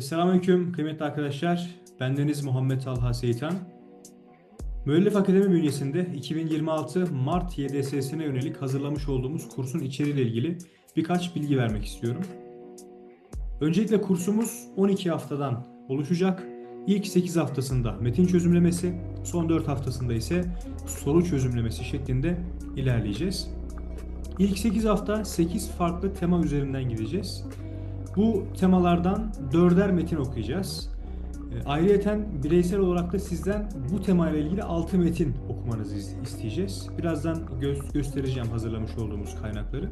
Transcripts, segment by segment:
Selamünaleyküm kıymetli arkadaşlar. Bendeniz Muhammed Talha Seyitan. Müellif Akademi bünyesinde 2026 Mart YDS'sine yönelik hazırlamış olduğumuz kursun içeriğiyle ilgili birkaç bilgi vermek istiyorum. Öncelikle kursumuz 12 haftadan oluşacak. İlk 8 haftasında metin çözümlemesi, son 4 haftasında ise soru çözümlemesi şeklinde ilerleyeceğiz. İlk 8 hafta 8 farklı tema üzerinden gideceğiz. Bu temalardan dörder metin okuyacağız. E, Ayrıyeten bireysel olarak da sizden bu temayla ilgili 6 metin okumanızı is- isteyeceğiz. Birazdan gö- göstereceğim hazırlamış olduğumuz kaynakları.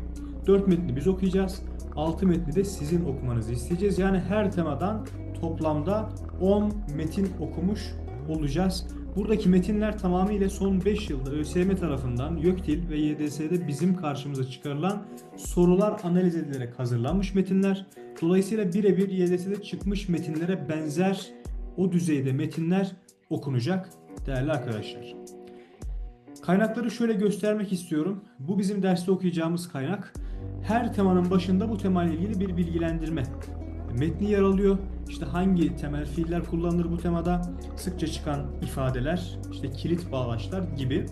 4 metni biz okuyacağız. 6 metni de sizin okumanızı isteyeceğiz. Yani her temadan toplamda 10 metin okumuş olacağız. Buradaki metinler tamamıyla son 5 yılda ÖSYM tarafından YÖKDİL ve YDS'de bizim karşımıza çıkarılan sorular analiz edilerek hazırlanmış metinler. Dolayısıyla birebir YDS'de çıkmış metinlere benzer o düzeyde metinler okunacak değerli arkadaşlar. Kaynakları şöyle göstermek istiyorum. Bu bizim derste okuyacağımız kaynak. Her temanın başında bu temayla ilgili bir bilgilendirme metni yer alıyor. İşte hangi temel fiiller kullanılır bu temada, sıkça çıkan ifadeler, işte kilit bağlaçlar gibi.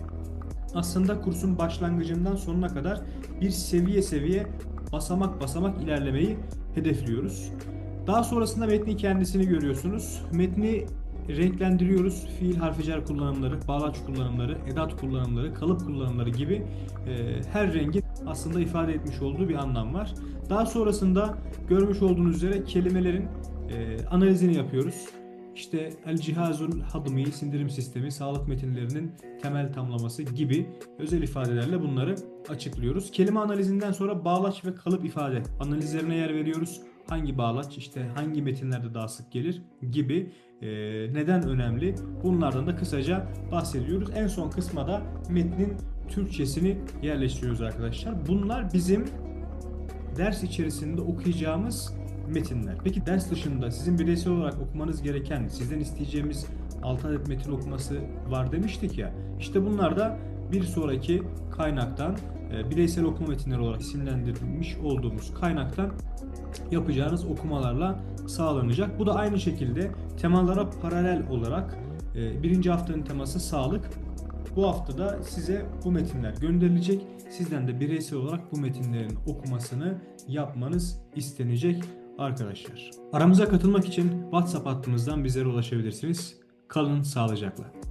Aslında kursun başlangıcından sonuna kadar bir seviye seviye basamak basamak ilerlemeyi hedefliyoruz. Daha sonrasında metnin kendisini görüyorsunuz. Metni renklendiriyoruz. Fiil harficer kullanımları, bağlaç kullanımları, edat kullanımları, kalıp kullanımları gibi e, her rengin aslında ifade etmiş olduğu bir anlam var. Daha sonrasında görmüş olduğunuz üzere kelimelerin e, analizini yapıyoruz. İşte el cihazul hadmi, sindirim sistemi, sağlık metinlerinin temel tamlaması gibi özel ifadelerle bunları açıklıyoruz. Kelime analizinden sonra bağlaç ve kalıp ifade analizlerine yer veriyoruz. Hangi bağlaç, işte hangi metinlerde daha sık gelir gibi e, neden önemli bunlardan da kısaca bahsediyoruz. En son kısma da metnin Türkçesini yerleştiriyoruz arkadaşlar. Bunlar bizim ders içerisinde okuyacağımız metinler. Peki ders dışında sizin bireysel olarak okumanız gereken, sizden isteyeceğimiz 6 adet metin okuması var demiştik ya. İşte bunlar da bir sonraki kaynaktan bireysel okuma metinleri olarak isimlendirilmiş olduğumuz kaynaktan yapacağınız okumalarla sağlanacak. Bu da aynı şekilde temalara paralel olarak e, birinci haftanın teması sağlık. Bu haftada size bu metinler gönderilecek. Sizden de bireysel olarak bu metinlerin okumasını yapmanız istenecek arkadaşlar. Aramıza katılmak için WhatsApp hattımızdan bizlere ulaşabilirsiniz. Kalın sağlıcakla.